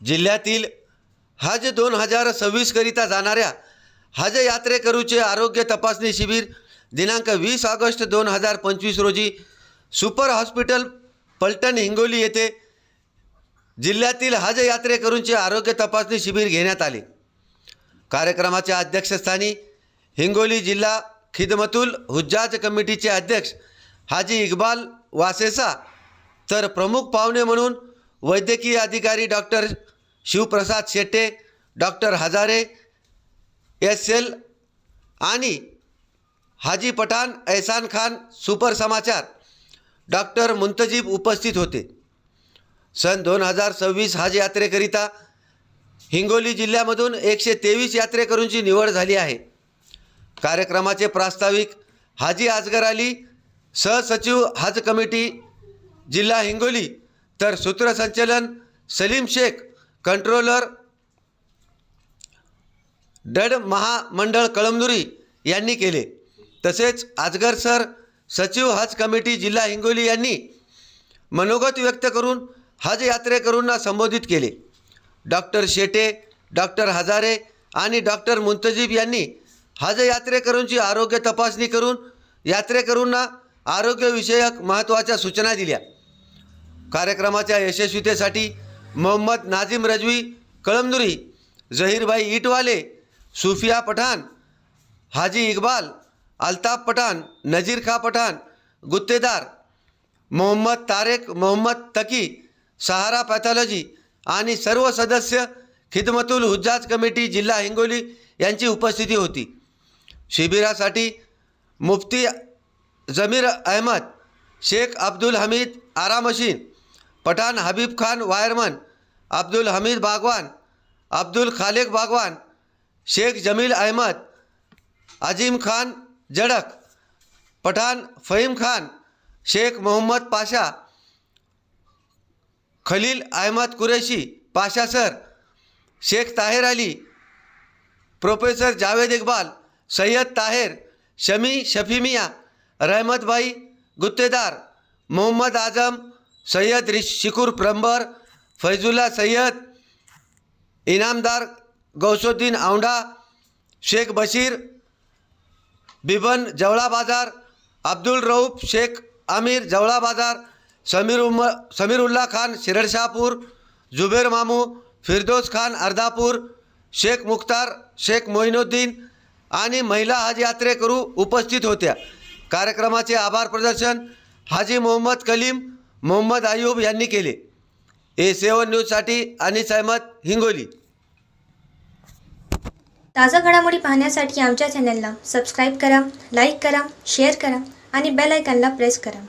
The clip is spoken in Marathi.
जिल्ह्यातील हज दोन हजार सव्वीसकरिता जाणाऱ्या हज यात्रेकरूचे आरोग्य तपासणी शिबिर दिनांक वीस ऑगस्ट दोन हजार पंचवीस रोजी सुपर हॉस्पिटल पलटण हिंगोली येथे जिल्ह्यातील हज यात्रेकरूंचे आरोग्य तपासणी शिबिर घेण्यात आले. कार्यक्रमाच्या अध्यक्षस्थानी हिंगोली जिल्हा खिदमतुल हुज्जाज कमिटीचे अध्यक्ष हाजी इक्बाल वासेसा तर प्रमुख पाहुणे म्हणून वैद्यकीय अधिकारी doctor Shivprasad Shette doctor Hazare S L आणि हाजी पठाण एहसान खान सुपर समाचार. डॉक्टर मुंतजीब उपस्थित होते. सन दोन हजार सव्वीस हज यात्रेकरिता हिंगोली जिल्ह्यामधून एकशे तेवीस यात्रेकरूंची निवड झाली आहे. कार्यक्रमाचे प्रास्ताविक हाजी आजगर अली सहसचिव हज कमिटी जिल्हा हिंगोली तर सूत्रसंचलन सलीम शेख कंट्रोलर डड महामंडळ कळमनुरी यांनी केले. तसेच आजगर सर सचिव हज कमिटी जिल्हा हिंगोली यांनी मनोगत व्यक्त करून हज यात्रेकरूंना संबोधित केले. डॉक्टर शेटे डॉक्टर हजारे आणि डॉक्टर मुंतजीब यांनी हज यात्रेकरूंची आरोग्य तपासणी करून यात्रेकरूंना आरोग्यविषयक महत्त्वाच्या सूचना दिल्या. कार्यक्रमाच्या यशस्वीतेसाठी मोहम्मद नाझिम रजवी कळमदुरी जहीरभाई इटवाले सुफिया पठाण हाजी इक्बाल अल्ताफ पठाण नजीर खा पठाण गुत्तेदार मोहम्मद तारेक मोहम्मद तकी सहारा पॅथॉलॉजी आणि सर्व सदस्य खिदमतुल हुज्जाज कमिटी जिल्हा हिंगोली यांची उपस्थिती होती. शिबिरासाठी मुफ्ती जमीर अहमद शेख अब्दुल हमीद आरामशीन पठाण हबीब खान वायरमन अब्दुल हमीद बागवान अब्दुल खालेक बागवान शेख जमील अहमद अजीम खान जडक पठाण फहीम खान शेख मोहम्मद पाशा खलील अहमद कुरेशी पाशा सर शेख ताहेर अली प्रोफेसर जावेद इकबाल सय्यद ताहेर शमी शफीमिया रहमतभाई गुत्तेदार मोहम्मद आजम सय्यद रिश शिकूर प्रंबर फैजुल्ला सय्यद इनामदार गौसुद्दीन औंढा शेख बशीर बिबन जवळा बाजार अब्दुल रऊफ शेख आमिर जवळा बाजार समीर उम समीरुल्ला खान शिरडशापूर जुबेर मामू फिरदोस खान अर्धापूर शेख मुख्तार शेख मोइनुद्दीन आणि महिला हज यात्रेकरू उपस्थित होत्या. कार्यक्रमाचे आभार प्रदर्शन हाजी मोहम्मद कलीम मोहम्मद आयूब यांनी केले. ए सेवन न्यूजसाठी अनिस अहमद हिंगोली. ताज्या घडामोडी पाहण्यासाठी आमच्या चॅनलला सबस्क्राईब करा लाईक करा शेअर करा आणि बेल आयकॉनला प्रेस करा.